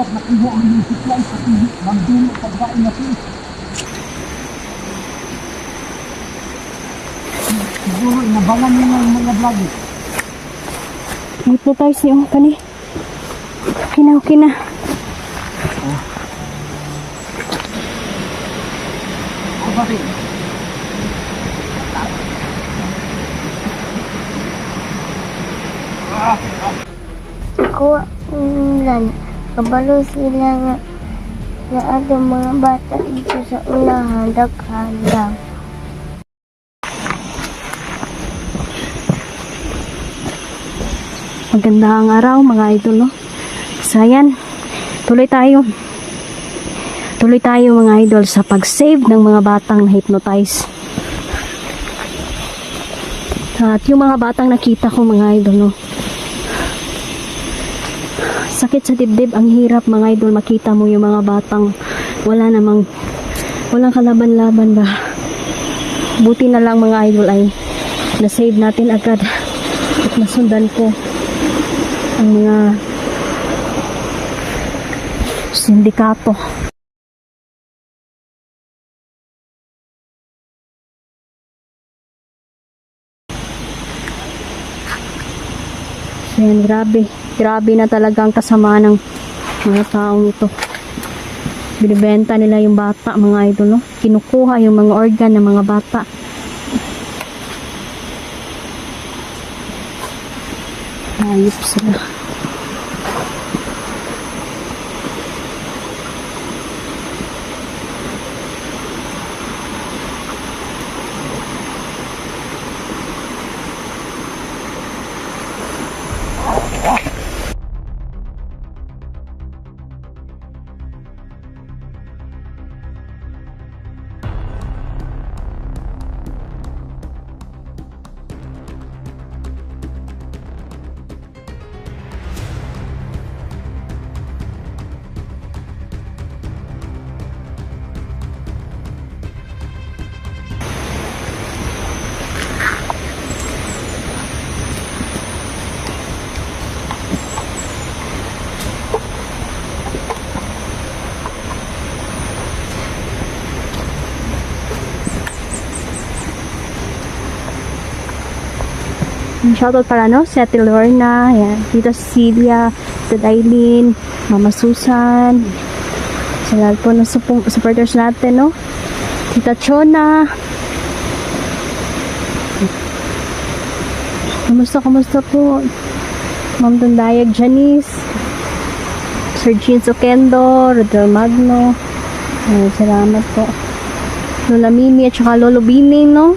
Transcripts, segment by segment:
dapat nakuha ang yung supply sa magdulo pagkain natin. Siguro inabangan nyo ng mga vlogger. Hypnotize niyo kani. Okay na, okay na. O bakit? Kuha ulan. Kabalo sila nga na ato mga bata dito sa unahan daghan lang. Magandang araw mga idol, no? So. Tuloy tayo. Tuloy tayo mga idol sa pag-save ng mga batang na-hypnotize. At yung mga batang nakita ko mga idol, no? Sakit sa dibdib, ang hirap mga idol makita mo yung mga batang wala namang walang kalaban-laban ba. Buti na lang mga idol ay na-save natin agad at nasundan ko ang mga sindikato. So yan, grabe. Grabe na talaga ang kasamaan ng mga taong ito. Binibenta nila yung bata, mga idol, no? Kinukuha yung mga organ ng mga bata. Ayop sila. Shoutout para no, si Ate Lorna, yan, Tita Celia, Tita Dailin, Mama Susan, sa lahat po ng supporters natin, no? Tita Chona. Kamusta, kamusta po? Ma'am Dundayag Janice, Sir Jean Sokendo, Rodel Magno, Ay, salamat po. Lola Mimi at saka Lolo Bini, no?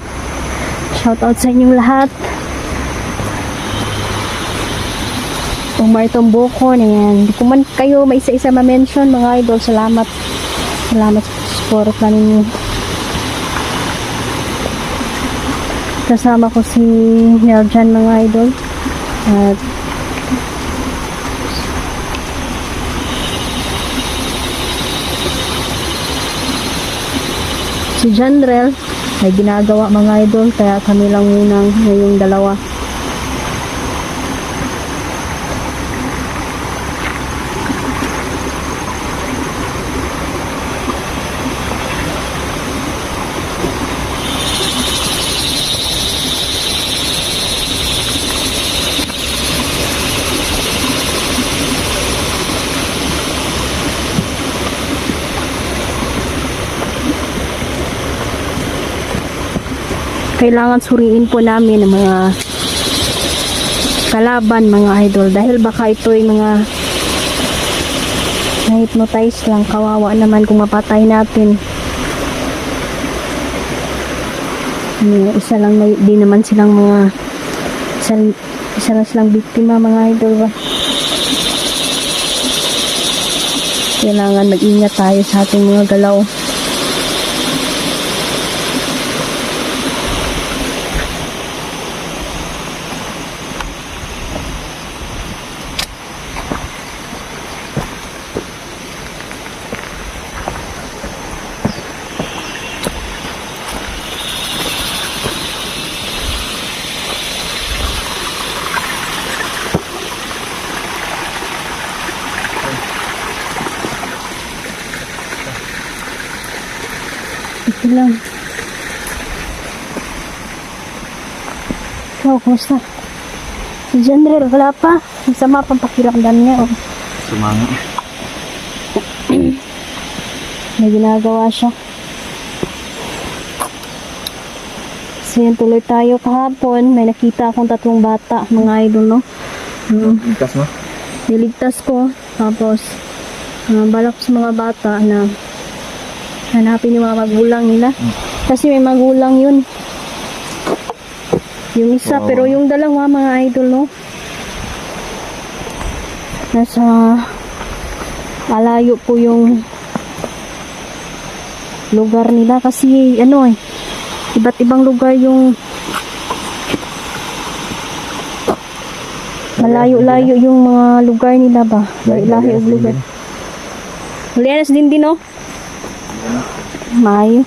Shoutout sa inyong lahat. Umar Tomboko na yan. Hindi ko man kayo may isa-isa ma-mention mga idol. Salamat. Salamat sa support na ninyo. Kasama ko si Neljan mga idol. At si Janrel may ginagawa mga idol kaya kami lang munang ngayong dalawa kailangan suriin po namin ang mga kalaban mga idol. Dahil baka ito ay mga na-hypnotize lang kawawa naman kung mapatay natin. Yung isa lang may, di naman silang mga isa, isa lang silang biktima mga idol. Ba kailangan mag-ingat tayo sa ating mga galaw Ikaw, kumusta? Si General, wala pa. Ang sama pang pakiramdam niya. Oh. Sumama. May ginagawa siya. So yun, tuloy tayo kahapon. May nakita akong tatlong bata, mga idol, no? Mm, Ikas mo? niligtas ko. Tapos, uh, balak sa mga bata na hanapin yung mga magulang nila. Kasi may magulang yun. Yung isa, Wow. pero yung dalawa, mga idol, no? Nasa malayo po yung lugar nila kasi ano eh iba't ibang lugar yung malayo-layo yung mga lugar nila ba? Lahi og lugar. Lianas din din no? Mayo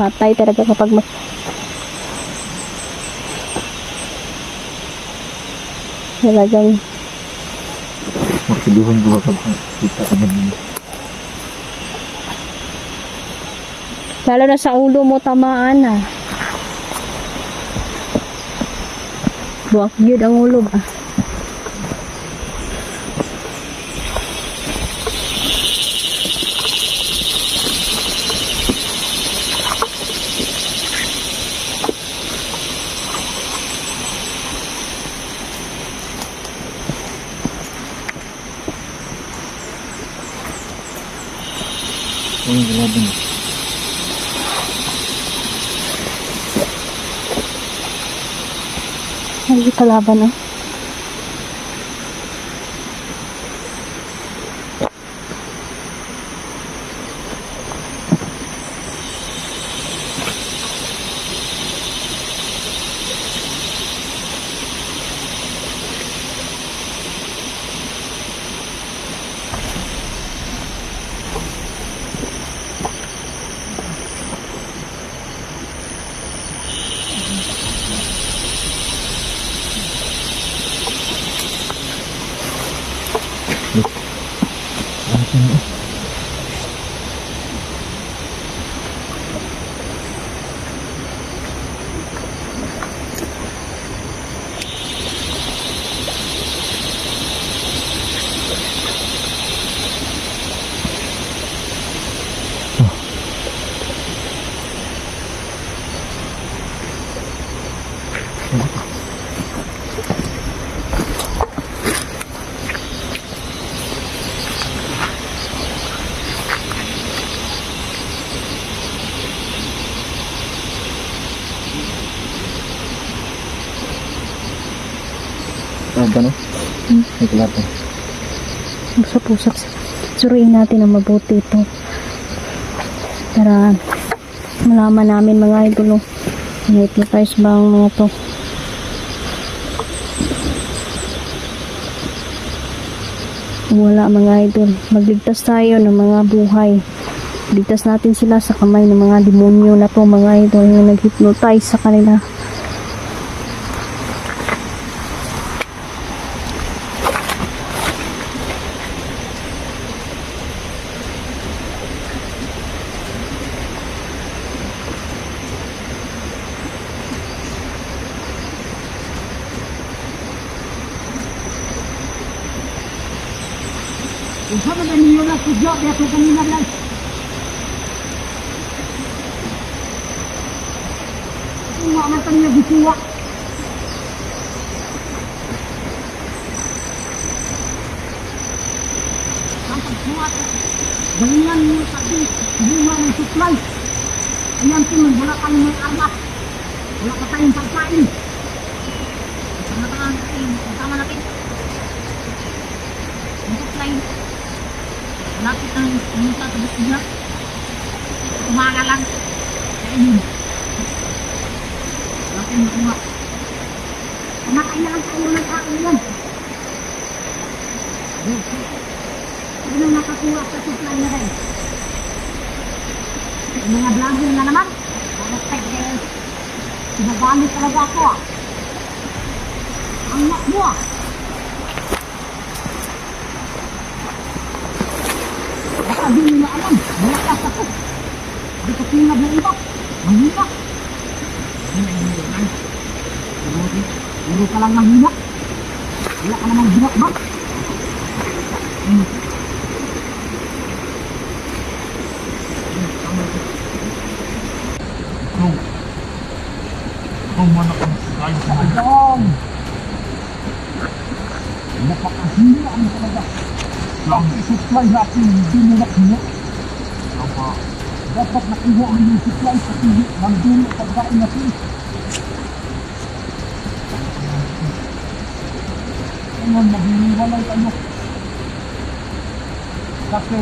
patay talaga kapag mag talagang Magsiluhan ko kapag kita ka naman. Lalo na sa ulo mo tamaan ah. Buwak yun ang ulo ba? Ayun, grabe na. Ay, kalaban ah. Ah, gano'n? May kalata. Pusa-pusak. Suriin natin ang mabuti ito. Para malaman namin mga idol. oh, Na-hypnotize ba ang mga to? Kung Wala mga idol. Magligtas tayo ng mga buhay. Ligtas natin sila sa kamay ng mga demonyo na to mga idol yung nag-hypnotize sa kanila. Isa na niyo na tudyo, kaya ko kanina lang. Nga man kanya gituwa. Ang pagsuwat, ganyan mo sabi, bunga ng supply. Ayan po, wala kang may armas. Wala ka tayong pagkain. Tama ka natin, tama natin. Ang supply, Lapit ang musa sa bukid Umaga lang. Kainin. Lapit mo kuma. Kumakain na lang tayo ng kain yan. Ano nakakuha sa supply na rin? Mga vlogging na naman. Respect din. Sinagamit talaga ako ah. Ang ah. Di nila alam. Malakas ako. Di ko tingad ng iba. Mahina. Yung hindi lang. Puro- Puro ka mahina. Wala ka namang binak ba? Hmm. Kung, kung mana kang kain sa Ayun! Napakahina ang talaga. Ang supply natin, hindi mo nakuha. Apa, Dapat nakuha mo yung supply sa hindi nandun ang pagkain natin. Ngayon, maghihingwalay tayo. Kasi,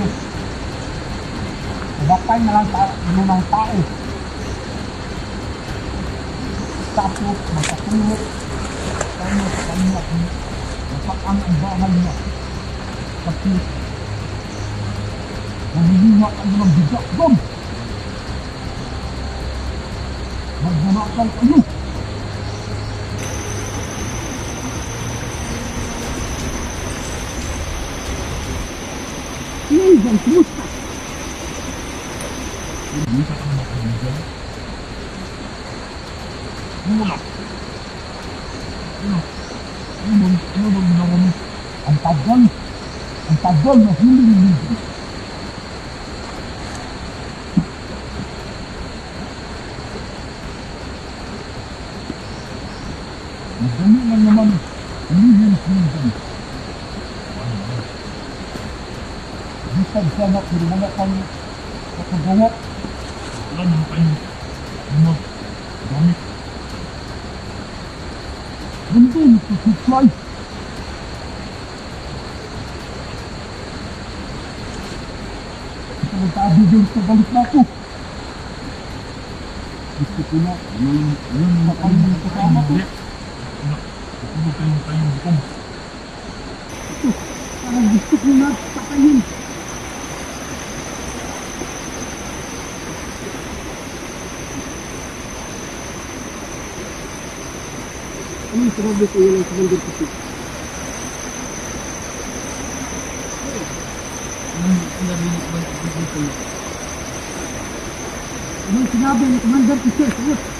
bakay na lang tayo ng tao. Tapos, magkatulog tayo sa kanya napaan ang bahay niya. Kasi, Nangihinga kayo ng bigat doon. Magbunakal kayo. Iyan, kumusta? hindi ka kang makalimutan. Wala. Ano? Ano bang, ginawa mo? Ang tagal. Ang tagal na hindi hindi. Madali lang naman. Humihins minsan. Bisag sana pero wala kang nakagawa. Wala naman kayong mga gamit. Nandun sa supply. Ito nagtabi din sa galit na ako. Gusto ko na. Yun, yun, Makain ng kasama ko. Tulog kayong kayong bukong. Parang gusto ko na patayin. Ano yung sinabi ko yun ang commander ko? Ano yung sinabi ni commander ko sir?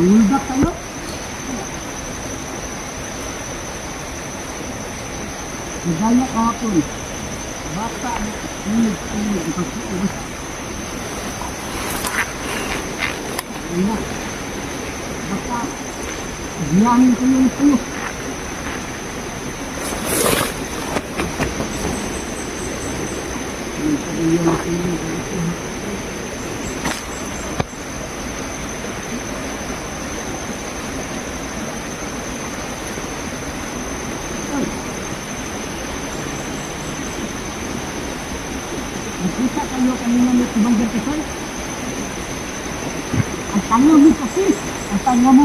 Nanguldak tayo? Nagaya kahapon. Bata, ulit, ulit, ipagsuulit. Ayun na. Basta, biyahin ko yung. Ayun, sabi yung puyo. Nakita kayo kanina ni Commander Quezon? Ang tanga mo kasi! Ang tanga mo!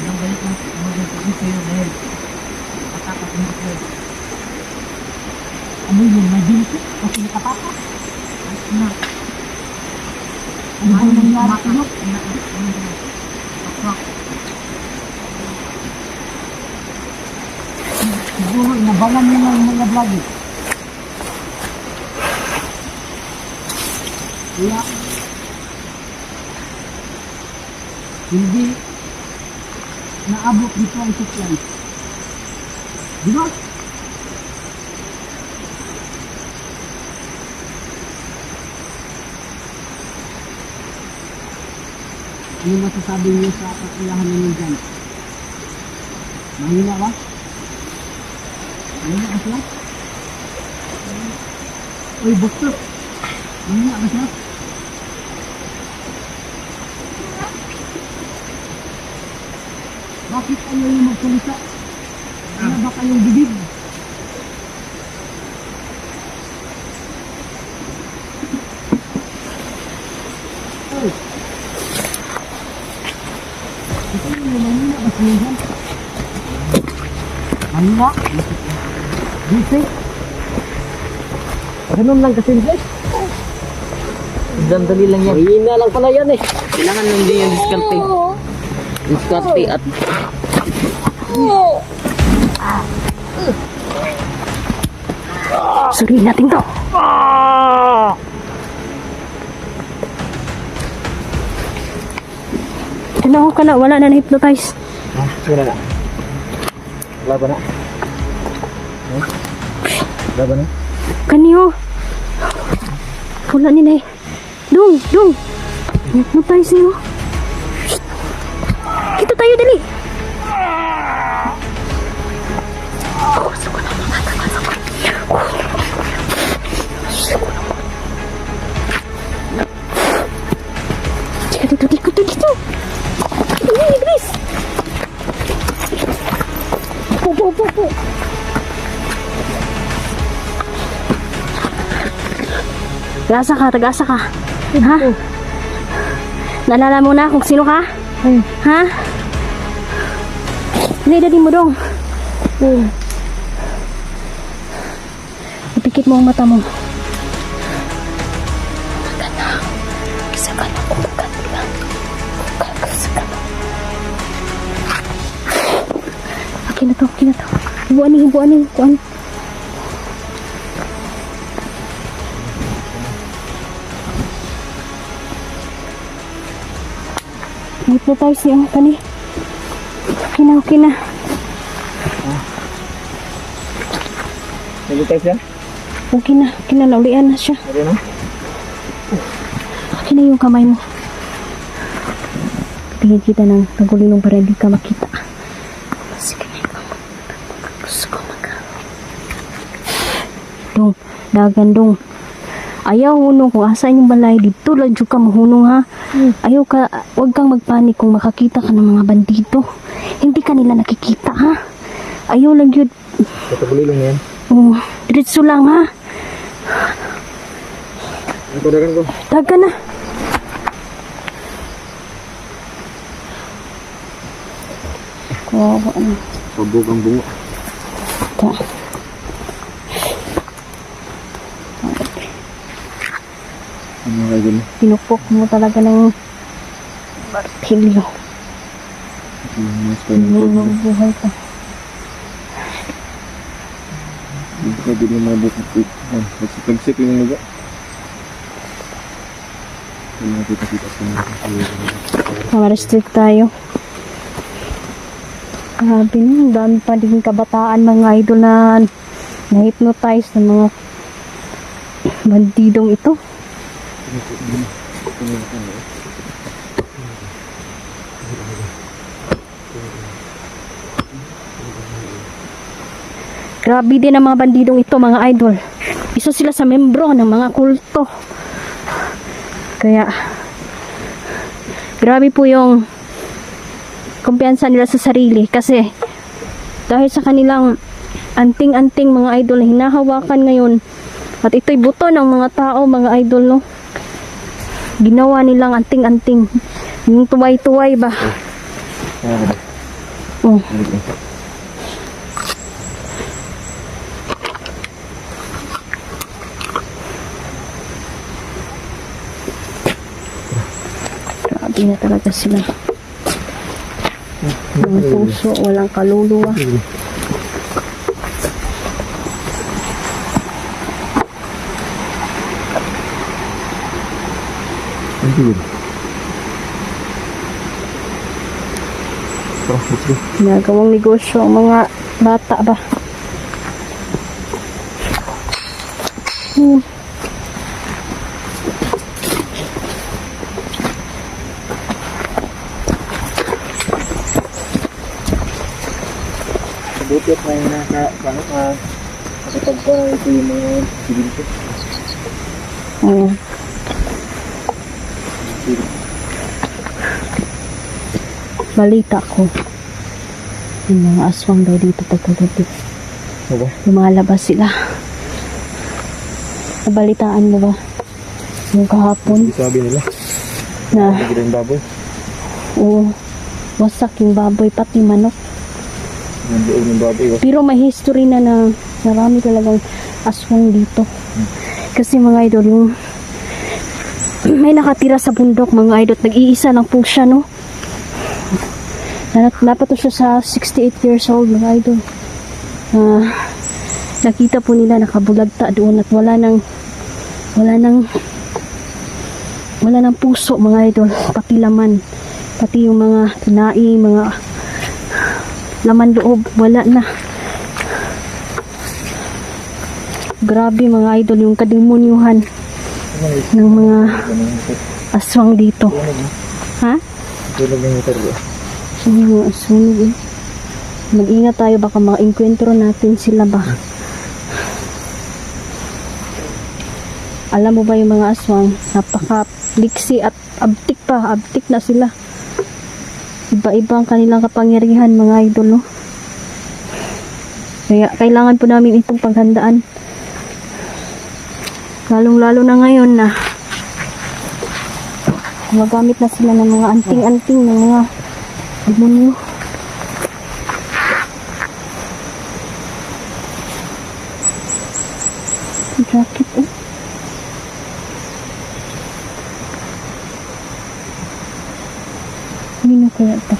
Ang balik ng Commander Quezon sa'yo dahil matakas mo ako. Ano yun? May binti? Kasi nakatakas? Ano? Ano ba nangyari sa'yo? Siguro inabalan mo ng mga vlogger. Kaya, hindi naabot dito ang supply. Di ba? Ano masasabi niyo sa kakayahan ninyo dyan? Mahina ba? Mahina ba sila? Uy, bukto! Mahina ba siya? Bakit ayaw yung magsalita? Wala ba kayong bibig? Ay! Ito yung mahina ba siya yan? Mahina? Busy? Ganun lang kasi guys. Dali lang yan. Mahina lang pala yan eh. Kailangan lang din yung diskarte. Diskarte at Suriin natin to. Ano ka na? Wala na na-hypnotize. Ha? Sige na. Wala ba na? Ha? Wala ba na? Kaniyo. Wala ni Nay. Dung, dung. Hypnotize niyo. Tagasa ka, tagasa ka. Ha? Naalala mo na kung sino ka? Ha? Naidadi mo dong. Ipikit mo ang mata mo. Maganda. Isa ka na kung maganda. Isa ka na. Okay na to, okay na to. Hibuan ni, hibuan ni, hibuan. Hypnotize niya ang kani. Okay na, okay na. Nag-test yan? Okay na, okay na. Naulian na siya. Na? Okay na yung kamay mo. Tingin kita ng tagulinong para hindi ka makita. Sige na ikaw. Gusto ko mag... Dong, dagan dong. Ayaw hunong kung asa yung balay. Dito lang ka mahunong ha. Ayaw ka, huwag kang magpanik kung makakita ka ng mga bandito. Hindi ka nila nakikita ha. Ayaw lang yun. Kataguli lang yan. Oh, diretso lang ha. Ang kudagan ko. Dagan na. Kawawa na. Pabog ang bungo. Ta. Ano nga ganun? Pinupok mo talaga ng martilyo. Yung mga spinal cord. Yung buhay ka. Hindi ka din. Ah, Nagsipag-sip yung sa mga. Mamarestrict tayo. Grabe na, ang dami pa din kabataan mga idol na na-hypnotize ng mga bandidong ito. Grabe din ang mga bandidong ito mga idol. Isa sila sa membro ng mga kulto. Kaya, grabe po yung kumpiyansa nila sa sarili kasi dahil sa kanilang anting-anting mga idol na hinahawakan ngayon at ito'y buto ng mga tao, mga idol, no? Ginawa nilang anting-anting. Yung tuway-tuway ba? Oh. Grabe na talaga sila. Walang puso, walang kaluluwa. Ang tigil. Tara, let's go. Ginagawang negosyo ang mga bata ba? Hmm. Buti at may naka, ano ka, nakapagpa ito yung mga civil ko. Ayan. Balita ko. Yung mga aswang daw dito pagkagabi. Ano ba? Lumalabas sila. Nabalitaan mo ba? Yung kahapon Sabi nila, na nagiging ang baboy. oo, wasak yung baboy pati manok. Nandiyan ng baboy. was- Pero may history na na marami talagang aswang dito. Kasi mga idol, yung may nakatira sa bundok mga idol, nag-iisa lang po siya, no? Nap- Napato siya sa 68 years old mga idol. Ah, nakita po nila nakabulagta doon at wala nang wala nang wala nang puso mga idol pati laman pati yung mga tinai mga laman loob wala na grabe mga idol yung kademonyuhan ng mga aswang dito ha? Tulog ng motor Sige mga sunog eh. Mag-ingat tayo baka maka-encuentro natin sila ba. Alam mo ba yung mga aswang, napaka-liksi at abtik pa, abtik na sila. Iba-iba ang kanilang kapangyarihan mga idol, no? Kaya kailangan po namin itong paghandaan. Lalong-lalo na ngayon na gumagamit na sila ng mga anting-anting ng mga demonyo. Jacket eh. Sino kaya ito?